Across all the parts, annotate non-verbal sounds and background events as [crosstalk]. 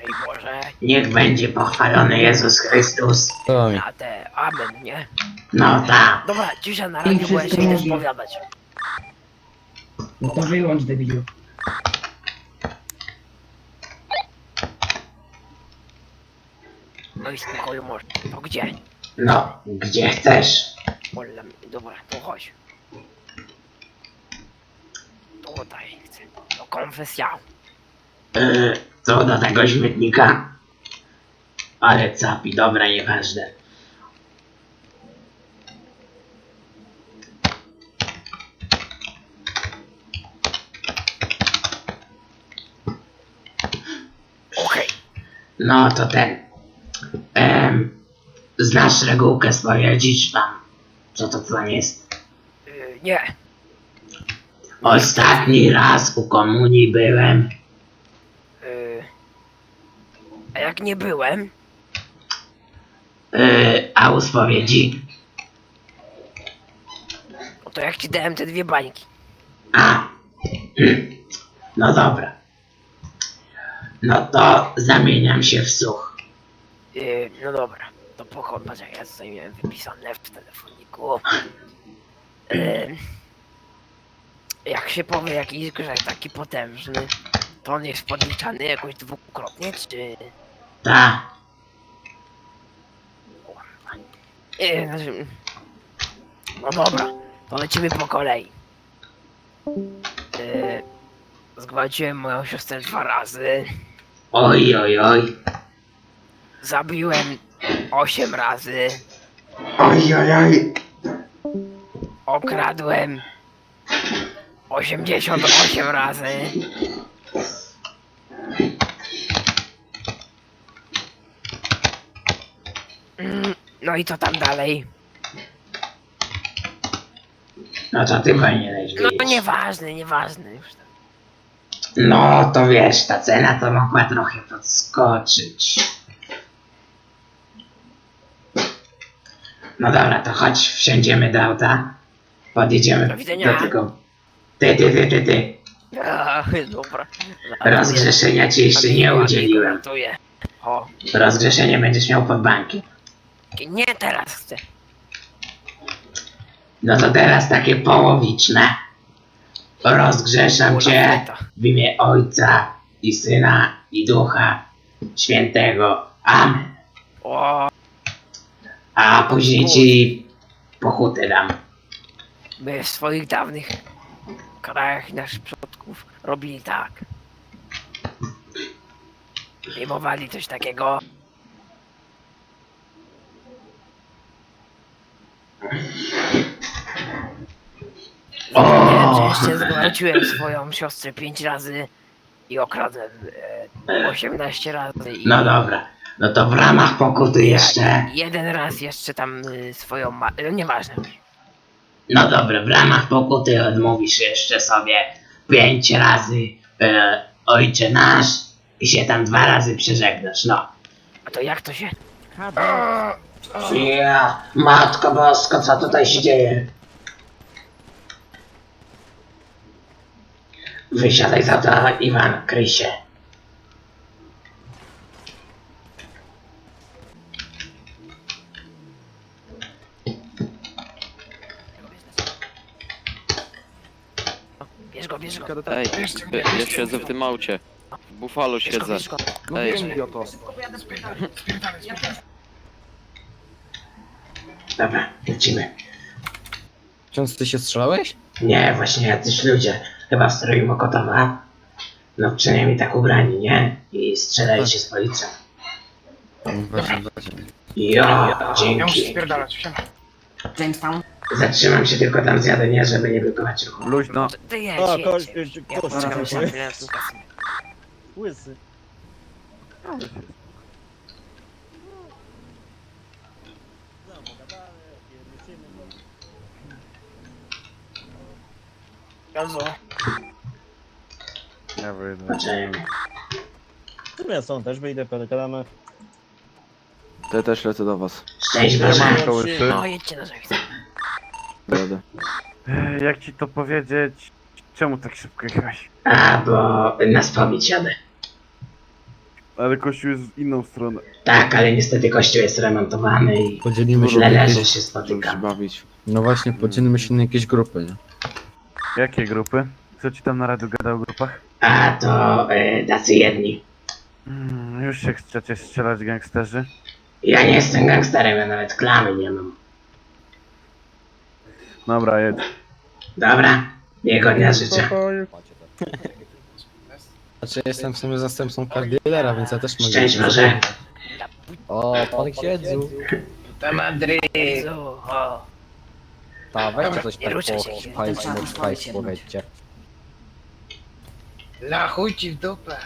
Szczęść Boże, Niech będzie pochwalony Jezus Chrystus. Mi. na te amen, nie? No tak. Dobra, cisza na radiu, ja wszystko się idę mówi. spowiadać. No to wyłącz debilu. No i spokoju może. To gdzie? No, gdzie chcesz. Ola, dobra, to chodź. Tutaj chcę. Do konfesjału. Yy, co do tego śmietnika? Ale capi, dobra, nieważne. Okej. No to ten. Em, znasz regułkę spowiedzi, czy tam? Co to tam jest? Y, nie. Ostatni raz u komunii byłem. Y, a jak nie byłem, Yy, a u spowiedzi? no to jak ci dałem te dwie bańki. A. No dobra. No to zamieniam się w such. Y, no dobra, to patrz, jak ja tutaj miałem wypisane w telefoniku. Y, jak się powie jakiś grzech taki potężny, to on jest podliczany jakoś dwukrotnie, czy... Ta. Y, znaczy... No dobra, to lecimy po kolei. Y, zgwałciłem moją siostrę dwa razy. Oj, oj, oj. Zabiłem osiem razy. Oj, oj, oj. Okradłem 88 razy. Mm, No i co tam dalej? No to ty powinieneś No wiedzieć. nieważne, nieważne już. tam. No to wiesz, ta cena to mogła trochę podskoczyć. No dobra, to chodź, wsiądziemy do auta. Podjedziemy Do widzenia. do tego. Ty, ty, ty, ty, ty. Dobra. Rozgrzeszenia ci jeszcze nie udzieliłem. O, Rozgrzeszenie będziesz miał pod bankiem. Nie teraz chcę. No to teraz takie połowiczne. Rozgrzeszam cię w imię Ojca i Syna i Ducha Świętego. Amen. O, A później ci pochutę dam. my w swoich dawnych krajach naszych przodków robili tak. Zdejmowali coś takiego. Jeszcze zgwałciłem swoją siostrę pięć razy i okradłem e, 18 razy i No dobra. No to w ramach pokuty jeszcze. jeden raz jeszcze tam y, swoją ma... no, Nieważne. No dobra, w ramach pokuty odmówisz jeszcze sobie pięć razy e, Ojcze nasz i się tam dwa razy przeżegnasz. No. A to jak to się... Ja, Matko Bosko, co tutaj się dzieje? Wysiadaj za to, Iwan, kryj się. Bierz go, bierz go. Ej, ja, ja siedzę w tym aucie. W Buffalo siedzę. bierz go. Ej, Dobra, lecimy. Często się strzelałeś? Nie, właśnie jacyś ludzie, chyba w stroju Mokotowa. No przynajmniej tak ubrani, nie? I strzelają się z policją. Właśnie, właśnie. Jo, Ja muszę dzięki. spierdalać. Jamestown. Zatrzymam się tylko tam zjadę, nie? Żeby nie blokować ruchu. Luźno. Ty jedź, A, jedź, kość, jedź. kość, Ja kość. poczekam się na chwilę na tym kasynie. Ja wyjdę. W sumie są, też wyjdę, pogadamy. to ja też lecę do was. Szczęść Boże. Siemanko, łysy. No jedźcie na żywicę. Jadę. Ej, Jak ci to powiedzieć? Czemu tak szybko jechałeś? A, bo na spowiedź jadę. Ale kościół jest w inną stronę. Tak, ale niestety kościół jest remontowany i Podzielimy się na leży jakieś... się Żeby się spotykam. bawić. No właśnie, podzielimy się na jakieś grupy, nie? Jakie grupy? Co ci tam na radiu gadał o grupach? A to y, tacy jedni. Mm, już się chcecie strzelać gangsterzy? Ja nie jestem gangsterem, ja nawet klamy nie mam. Dobra, jedź. Dobra, miłego dnia życzę. Znaczy, jestem w sumie zastępcą kardielera, więc ja też mogę... Szczęść Boże. O, pan księdzu. Jezu, o. Ta, weźcie coś tak po hiszpańsku, po hiszpańsku powiedzcie. La chuj ci w dupę.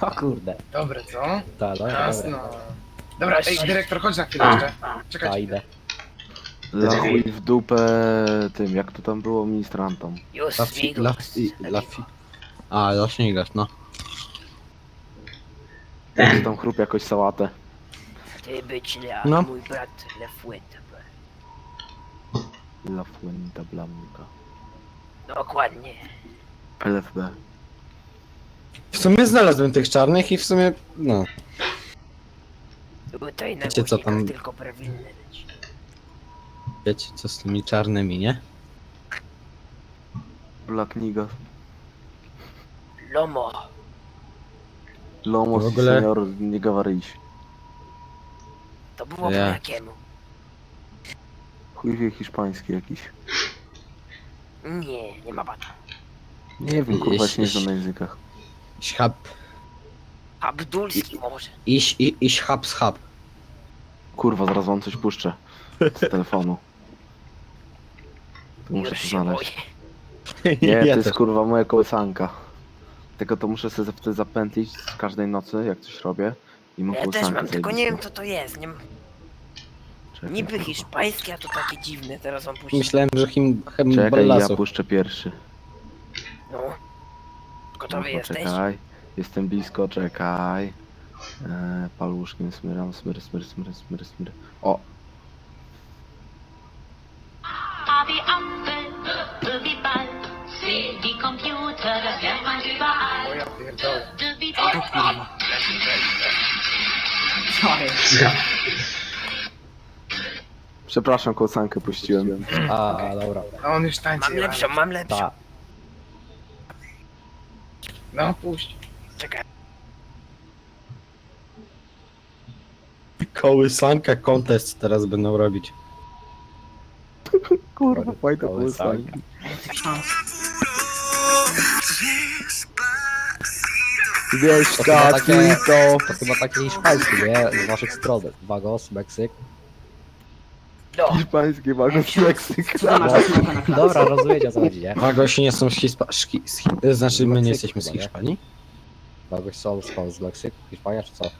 O kurde. Dobre, co? Ta, dobra, dobra. Jasno. Dobra, ej, dyrektor, chodź na chwilę jeszcze. Ta, Czekaj. idę. La chuj w dupę tym, jak to tam było ministrantom. Już Lafi... migło. Lafi... Lafi... A, Laśnigasz, no. To Ten, tam chrup jakoś sałatę. Ty być Lea, No. mój brat Lefuente. La fuenta blanca. Dokładnie. LFB. W sumie znalazłem tych czarnych i w sumie, no... Na Wiecie, co tam- głośnikach tylko. Wiecie, co z tymi czarnymi, nie? Black Niga. Lomo. Lomo W w ogóle- senior nie gawaryjś. To było Ja. po jakiemu? Chuj wie hiszpański jakiś. Nie, nie ma bata. Nie wiem, kurwa, się nie znam na językach. Schab... Abdulski może. Iś, i, iś hab, schab. Kurwa, zaraz wam coś puszczę. Z [laughs] telefonu. To muszę Już to się znaleźć. boję. [laughs] Nie, to jest kurwa moja kołysanka. Tylko to muszę sobie wtedy zapętlić z każdej nocy, jak coś robię. I mam Ja też kołysankę mam, tylko nie wiem zajebistą. co to jest. Nie... Czekaj, Niby kurwa. hiszpańskie, a to takie dziwne. Teraz wam puszczę. Myślałem, że him... Czekaj, ja puszczę pierwszy. No. Gotowy No, jesteś? Czekaj, jestem blisko, czekaj. Eee, paluszkiem smyram, smyr, smyr, smyr, smyr, smyr. O, A wie Apfel, Ball, C wie Computer, das lernt man überall. Przepraszam, kołysankę puściłem. A, a, dobra. A on już tańczy. Mam lepszą, mam lepszą. Ta. No, puść. Czekaj. Kołysanka contest teraz będą robić. [laughs] Kurwa, fajna Kołysanka. Wiesz, To chyba takie, to... to chyba takie hiszpańskie, nie? Z waszych stron. Vagos, Meksyk. No. Hiszpańskie magos Meksyk. Co to masz na smoka na klatce? Dobra, rozumiecie o co chodzi, nie? Wagosi nie są z Hispa... szki- z Hi... Znaczy, my nie Meksyku jesteśmy z? Hiszpanii? Vagos są skąd? Z Meksyku? Hiszpania czy co?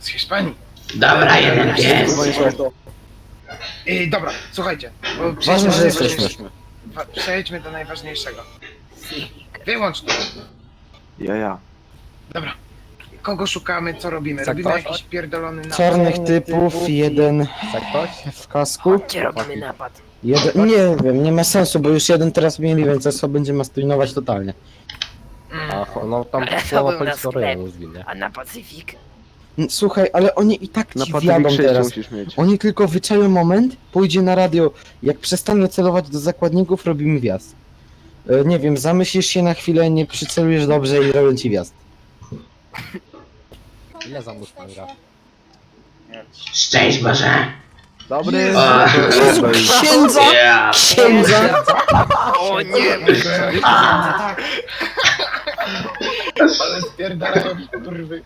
Z Hiszpanii. dobra, jeden pies. Ej, dobra, słuchajcie. bo Ważne, że jesteśmy. najważniejszego. Wa- Przejdźmy do najważniejszego. Wyłącz to. Ja, ja. Dobra. Kogo szukamy, co robimy? Robimy jakiś pierdolony napad. Czarnych typów, jeden Chce ktoś? w kasku. Gdzie robimy napad? Jeden... Nie wiem, nie ma sensu, bo już jeden teraz mieli, więc co będziemy mastynować totalnie. Mm. Cho- no tam Ale to słowa był sklep. rejonu zginie. A na Pacyfik? N- Słuchaj, ale oni i tak Na ci Pacyfik wjadą 6 teraz. musisz mieć. Oni tylko wyczają moment, pójdzie na radio. Jak przestanę celować do zakładników, robimy wjazd. E, nie wiem, zamyślisz się na chwilę, nie przycelujesz dobrze i robią ci wjazd. [laughs] Ile za muszka gra? Szczęść Boże. Dobry! O, Jezu, [laughs] księdza! Księdza! O nie! Tak. Ale spierdalają kurwy.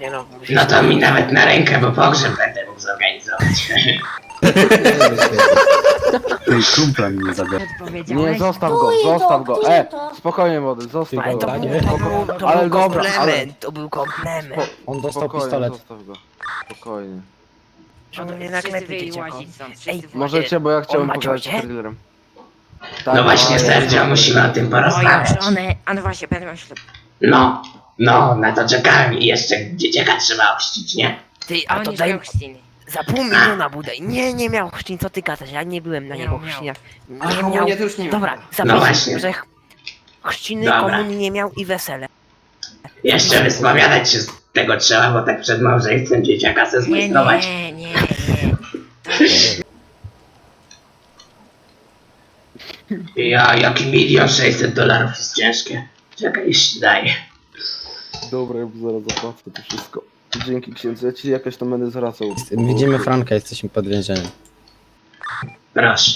Nie no. No to mi nawet na rękę, bo pogrzeb będę mógł zorganizować. Ty, kumpla mnie zabiera. Nie, zostaw go, zostaw go. E, spokojnie młody, zostaw Ale go. to Dobra, był, to był, to Ale był dobra, komplement, to był komplement. On dostał Spokojnie, pistolet. zostaw go. Spokojnie. On mnie naklepie dzieciakom. Ej, Możecie, bo ja chciałem ma pogadać z ciocie? trailerem. No właśnie, Sergio, musimy o tym porozmawiać. one, a no właśnie, będę miał ślub. No, no, na to czekałem i jeszcze dzieciaka trzeba ochrzcić, nie? Ty, a to daj... Za pół miliona budaj. Nie, nie miał chrzcin, co ty gadasz? Ja nie byłem na Miał, jego miał. chrzcinach. A Nie miał. komunię to już nie Dobra, No właśnie. że ch- chrzciny Dobra. komunii nie miał i wesele. Jeszcze wyspowiadać się z tego trzeba, bo tak przed małżeństwem dzieciaka se Nie, zmajstrować. nie, nie, nie. Ja, jaki milion sześćset dolarów jest ciężkie. Czekaj, jeszcze daję. Dobra, ja zaraz zapłacę to wszystko. Dzięki księdzu, ja ci jakoś tam będę zwracał. Widzimy Franka, jesteśmy pod więzieniem. Proszę.